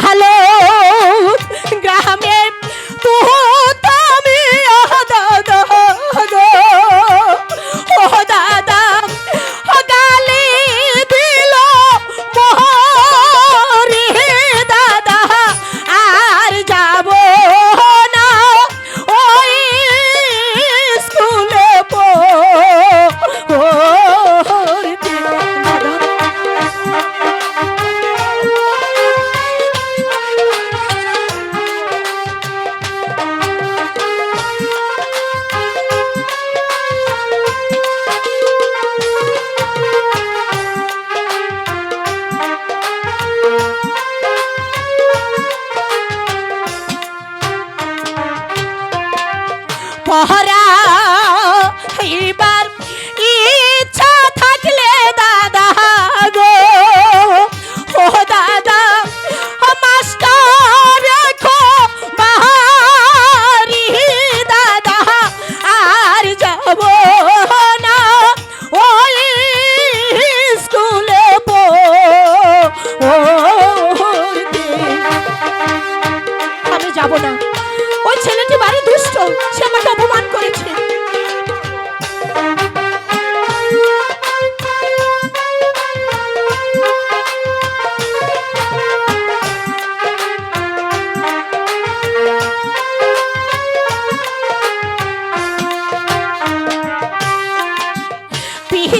Hello! পহরা এবার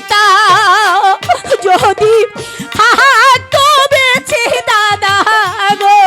পিতা যদি হাত বেছে দাদা গো